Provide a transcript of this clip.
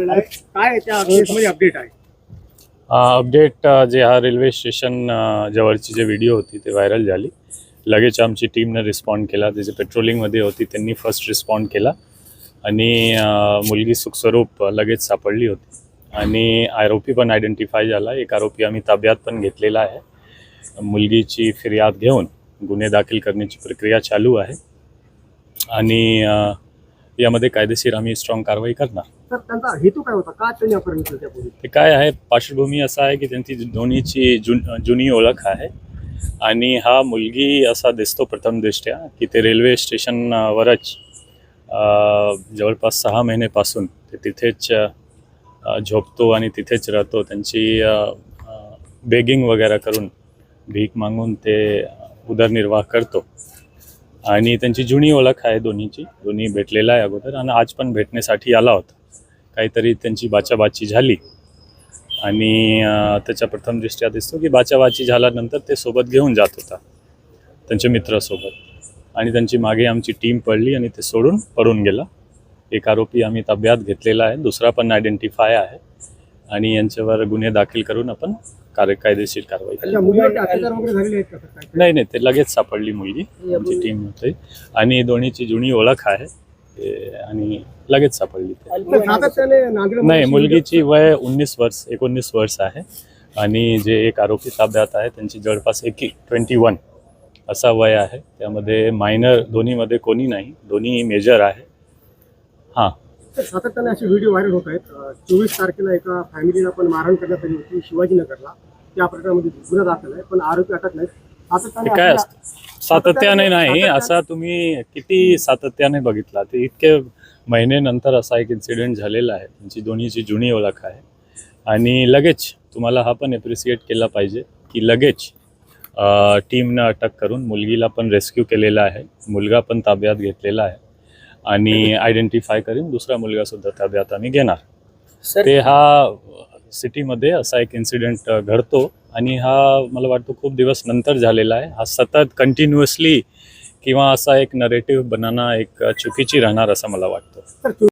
काय त्या अपडेटमध्ये अपडेट आहे? अपडेट जे हा रेल्वे स्टेशन जवळची जे व्हिडिओ होती ते व्हायरल झाली. लगेच आमची टीमनं रिस्पॉन्ड केला. ते जे पेट्रोलिंगमध्ये होती त्यांनी फर्स्ट रिस्पॉन्ड केला. आणि मुलगी सुखस्वरूप लगेच सापडली होती. आणि आरोपी पण आयडेंटिफाय झाला. एक आरोपी आम्ही ताब्यात पण घेतलेला आहे. मुलगीची फिर्याद घेऊन गुन्हे दाखल करण्याची प्रक्रिया चालू आहे. आणि यामध्ये कायदेशीर आम्ही स्ट्रॉंग कारवाई करणार. तर त्यांचा हेतू काय होता? का त्यांनी अपहरण केलं ते काय आहे? पार्श्वभूमी असा आहे की त्यांची दोन्हीची जुन जुनी ओळख आहे. आणि हा मुलगी असा दिसतो प्रथम दृष्ट्या की ते रेल्वे स्टेशनवरच जवळपास सहा महिनेपासून ते तिथेच झोपतो आणि तिथेच राहतो. त्यांची बेगिंग वगैरे करून भीक मागून ते उदरनिर्वाह करतो. आणि त्यांची जुनी ओळख आहे दोन्हीची. दोन्ही भेटलेला आहे अगोदर आणि आज पण भेटण्यासाठी आला होता. काहीतरी त्यांची बाचाबाची झाली. आणि त्याच्या प्रथम दृष्ट्या दिसतो की बाचाबाची झाल्यानंतर ते सोबत घेऊन जात होता. त्यांच्या मित्रासोबत. आणि त्यांची मागे आमची टीम पडली आणि ते सोडून पळून गेला. एक आरोपी आम्ही ताब्यात घेतलेला आहे. दुसरा पण आयडेंटिफाय आहे. आणि यांच्यावर गुन्हे दाखल करून आपण कार्य कायदेशीर कारवाई नाही नाही ते लगेच सापडली मुलगी. आमची टीम होते. आणि दोन्हीची जुनी ओळख आहे. आणि लगेच सापडली नाही मुलगीची वय उन्नीस वर्ष एकोणीस वर्ष आहे. आणि जे एक आरोपी ताब्यात आहे त्यांची जवळपास एक ट्वेंटी वन असा वय आहे. त्यामध्ये मायनर दोन्हीमध्ये कोणी नाही दोन्ही मेजर आहे. हां. तर सातत्याने असे व्हिडिओ व्हायरल होत आहेत. चोवीस तारखेला एका फॅमिलीला पण मारहाण करण्यात आली होती शिवाजीनगरला. त्या प्रकरणामध्ये गुन्हा दाखल आहे पण आरोपी अटक नाहीत ते सातत्याने काय असतं? सातत्याने नाही असा तुम्ही किती सातत्याने बघितला ते इतके महिन्यानंतर असा एक इन्सिडेंट झालेला आहे. त्यांची दोन्हीची जुनी ओळख आहे. आणि लगेच तुम्हाला हा पण एप्रिसिएट केला पाहिजे की लगेच टीमनं अटक करून मुलगीला पण रेस्क्यू केलेला आहे. मुलगा पण ताब्यात घेतलेला आहे. आणि आयडेंटिफाय करून दुसरा मुलगा सुद्धा ताब्यात आम्ही घेणार. ते हा सिटीमध्ये असा एक इन्सिडेंट घडतो. आणि हा मला वाटतो खूप दिवस नंतर झालेला आहे. हा सतत कंटिन्युअसली किंवा असा एक नरेटिव्ह बनाना एक चुकीची राहणार असं मला वाटतं.